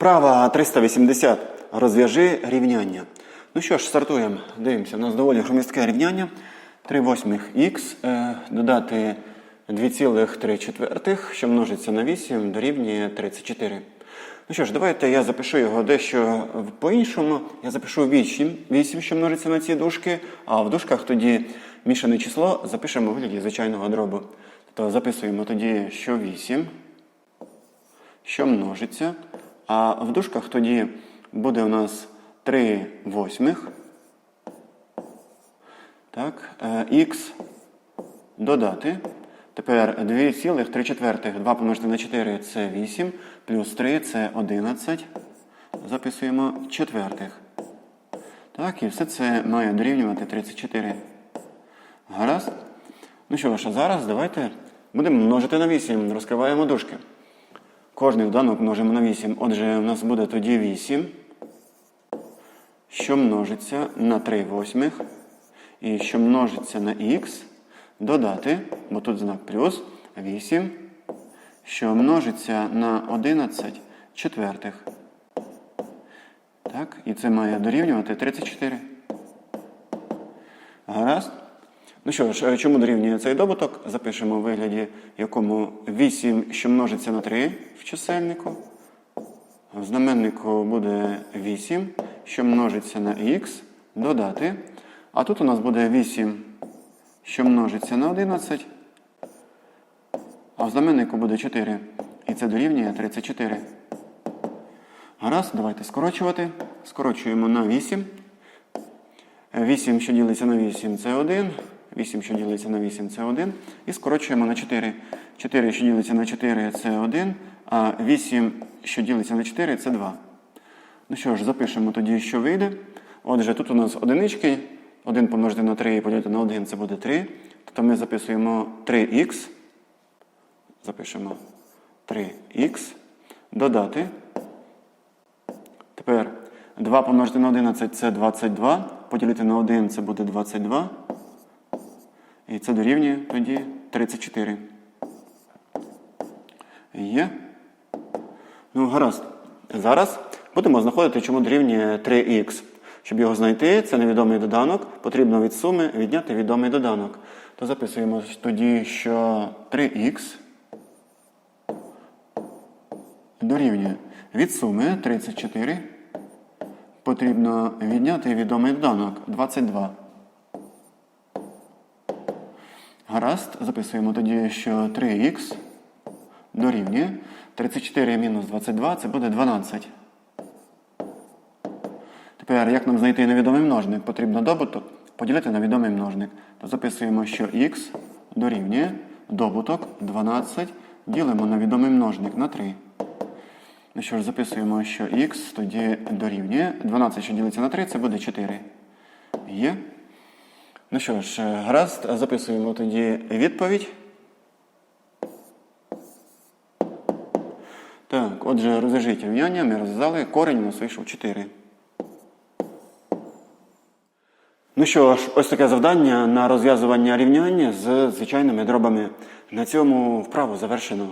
Вправа 380. Розв'яжи рівняння. Ну що ж, стартуємо. Дивимося. У нас доволі громістке рівняння. 3 восьмих х е, додати 2,3 четвертих, що множиться на 8, дорівнює 34. Ну що ж, давайте я запишу його дещо по-іншому. Я запишу 8, 8, що множиться на ці дужки, а в дужках тоді мішане число запишемо у вигляді звичайного дробу. Тобто записуємо тоді, що 8 що множиться. А в дужках тоді буде у нас 3 восьмих. Так, х додати. Тепер 2,3 четвертих. 2 помножити на 4 це 8, плюс 3 це 11. Записуємо четвертих. Так, і все це має дорівнювати 34. Гаразд? Ну що ж, а зараз давайте будемо множити на 8. Розкриваємо дужки. Кожний доданок множимо на 8. Отже, у нас буде тоді 8, що множиться на 3 восьмих. І що множиться на х, додати, бо тут знак плюс, 8, що множиться на 11 четвертих. Так, і це має дорівнювати 34. Гаразд? Ну що ж, е, чому дорівнює цей добуток? Запишемо у вигляді, якому 8, що множиться на 3 в чисельнику. В знаменнику буде 8, що множиться на х, додати. А тут у нас буде 8, що множиться на 11. А в знаменнику буде 4. І це дорівнює 34. Гаразд, давайте скорочувати. Скорочуємо на 8. 8, що ділиться на 8, це 1. 8, що ділиться на 8, це 1. І скорочуємо на 4. 4, що ділиться на 4, це 1. А 8, що ділиться на 4, це 2. Ну що ж, запишемо тоді, що вийде. Отже, тут у нас одинички. 1 помножити на 3 і поділити на 1 це буде 3. Тобто ми записуємо 3х. Запишемо 3х. Додати. Тепер 2 помножити на 11 це 22. Поділити на 1 це буде 22. І це дорівнює тоді 34. Є. Ну, гаразд. Зараз будемо знаходити, чому дорівнює 3х. Щоб його знайти, це невідомий доданок, потрібно від суми відняти відомий доданок. То записуємо тоді, що 3х дорівнює від суми 34. Потрібно відняти відомий доданок 22. Гаразд, записуємо тоді, що 3х дорівнює 34 мінус 22 це буде 12. Тепер, як нам знайти невідомий множник? Потрібно добуток поділити на відомий множник. То записуємо, що х дорівнює добуток 12 ділимо на відомий множник на 3. Ну що ж, записуємо, що х тоді дорівнює 12, що ділиться на 3, це буде 4. Є. Ну що ж, гаразд, записуємо тоді відповідь. Так, отже, розв'яжіть рівняння, ми розв'язали, корінь у нас вийшов 4. Ну що ж, ось таке завдання на розв'язування рівняння з звичайними дробами. На цьому вправу завершено.